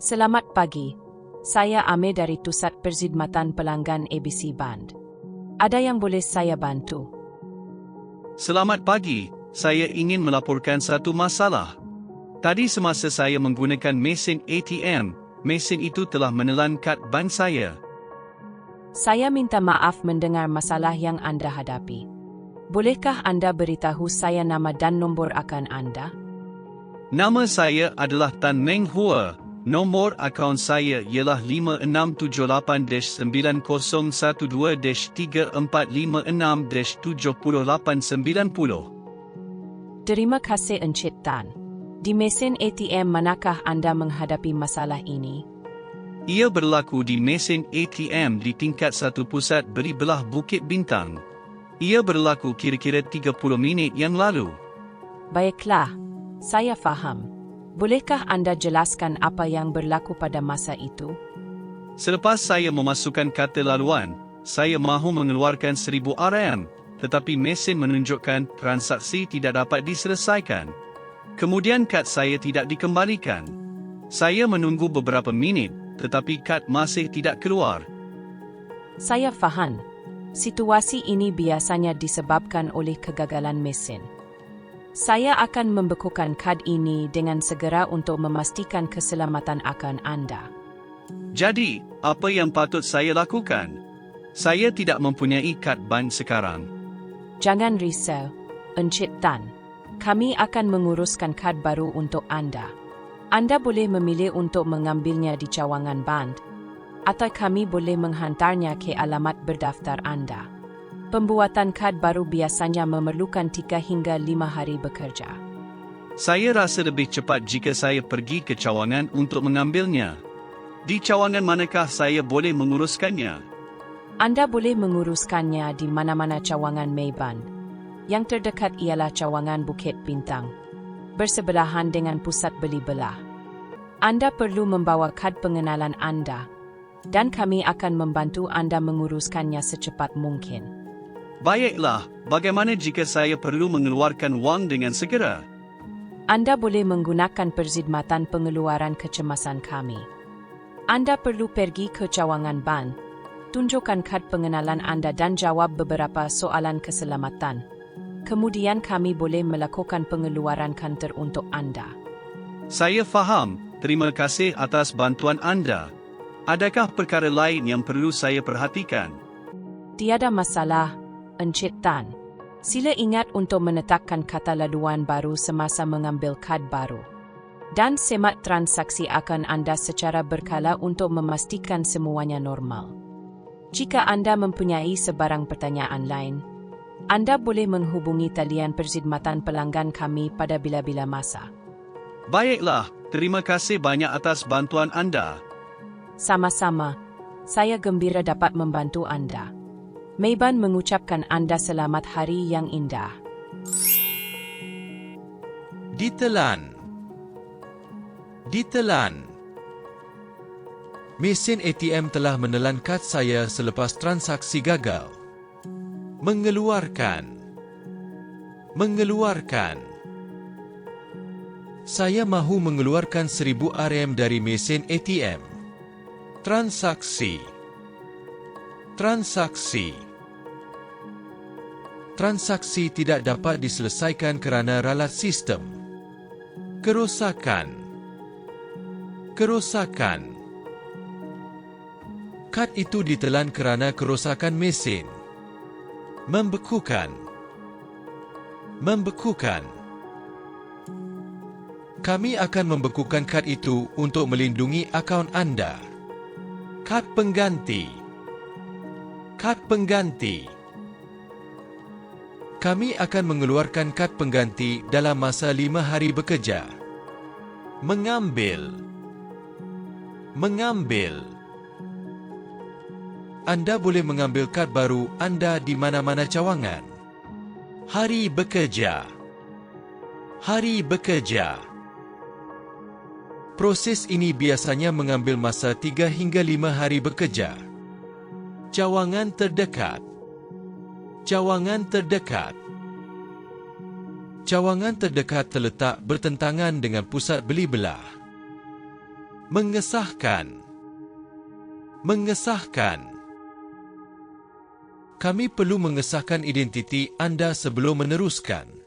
Selamat pagi. Saya Ame dari Pusat Perzidmatan Pelanggan ABC Band. Ada yang boleh saya bantu? Selamat pagi, saya ingin melaporkan satu masalah. Tadi semasa saya menggunakan mesin ATM, mesin itu telah menelan kad bank saya. Saya minta maaf mendengar masalah yang anda hadapi. Bolehkah anda beritahu saya nama dan nombor akan anda? Nama saya adalah Tan Meng Hua. Nomor akaun saya ialah 5678-9012-3456-7890. Terima kasih Encik Tan. Di mesin ATM manakah anda menghadapi masalah ini? Ia berlaku di mesin ATM di tingkat satu pusat beri belah Bukit Bintang. Ia berlaku kira-kira 30 minit yang lalu. Baiklah, saya faham. Bolehkah anda jelaskan apa yang berlaku pada masa itu? Selepas saya memasukkan kata laluan, saya mahu mengeluarkan 1000 RM, tetapi mesin menunjukkan transaksi tidak dapat diselesaikan. Kemudian kad saya tidak dikembalikan. Saya menunggu beberapa minit, tetapi kad masih tidak keluar. Saya faham. Situasi ini biasanya disebabkan oleh kegagalan mesin. Saya akan membekukan kad ini dengan segera untuk memastikan keselamatan akan anda. Jadi, apa yang patut saya lakukan? Saya tidak mempunyai kad bank sekarang. Jangan risau, Encik Tan. Kami akan menguruskan kad baru untuk anda. Anda boleh memilih untuk mengambilnya di cawangan band, atau kami boleh menghantarnya ke alamat berdaftar anda. Pembuatan kad baru biasanya memerlukan 3 hingga 5 hari bekerja. Saya rasa lebih cepat jika saya pergi ke cawangan untuk mengambilnya. Di cawangan manakah saya boleh menguruskannya? Anda boleh menguruskannya di mana-mana cawangan Mayban. Yang terdekat ialah cawangan Bukit Bintang. Bersebelahan dengan pusat beli belah. Anda perlu membawa kad pengenalan anda. Dan kami akan membantu anda menguruskannya secepat mungkin. Baiklah, bagaimana jika saya perlu mengeluarkan wang dengan segera? Anda boleh menggunakan perzidmatan pengeluaran kecemasan kami. Anda perlu pergi ke cawangan ban, tunjukkan kad pengenalan anda dan jawab beberapa soalan keselamatan. Kemudian kami boleh melakukan pengeluaran kantor untuk anda. Saya faham. Terima kasih atas bantuan anda. Adakah perkara lain yang perlu saya perhatikan? Tiada masalah, Encik Tan. Sila ingat untuk menetapkan kata laluan baru semasa mengambil kad baru. Dan semak transaksi akan anda secara berkala untuk memastikan semuanya normal. Jika anda mempunyai sebarang pertanyaan lain, anda boleh menghubungi talian perzidmatan pelanggan kami pada bila-bila masa. Baiklah, terima kasih banyak atas bantuan anda. Sama-sama, saya gembira dapat membantu anda. Mayban mengucapkan anda selamat hari yang indah. Ditelan. Ditelan. Mesin ATM telah menelan kad saya selepas transaksi gagal. Mengeluarkan. Mengeluarkan. Saya mahu mengeluarkan 1000 RM dari mesin ATM. Transaksi. Transaksi transaksi tidak dapat diselesaikan kerana ralat sistem. Kerosakan. Kerosakan. Kad itu ditelan kerana kerosakan mesin. Membekukan. Membekukan. Kami akan membekukan kad itu untuk melindungi akaun anda. Kad pengganti. Kad pengganti. Kami akan mengeluarkan kad pengganti dalam masa lima hari bekerja. Mengambil. Mengambil. Anda boleh mengambil kad baru anda di mana-mana cawangan. Hari bekerja. Hari bekerja. Proses ini biasanya mengambil masa tiga hingga lima hari bekerja. Cawangan terdekat Cawangan terdekat Cawangan terdekat terletak bertentangan dengan pusat beli belah. Mengesahkan Mengesahkan Kami perlu mengesahkan identiti anda sebelum meneruskan.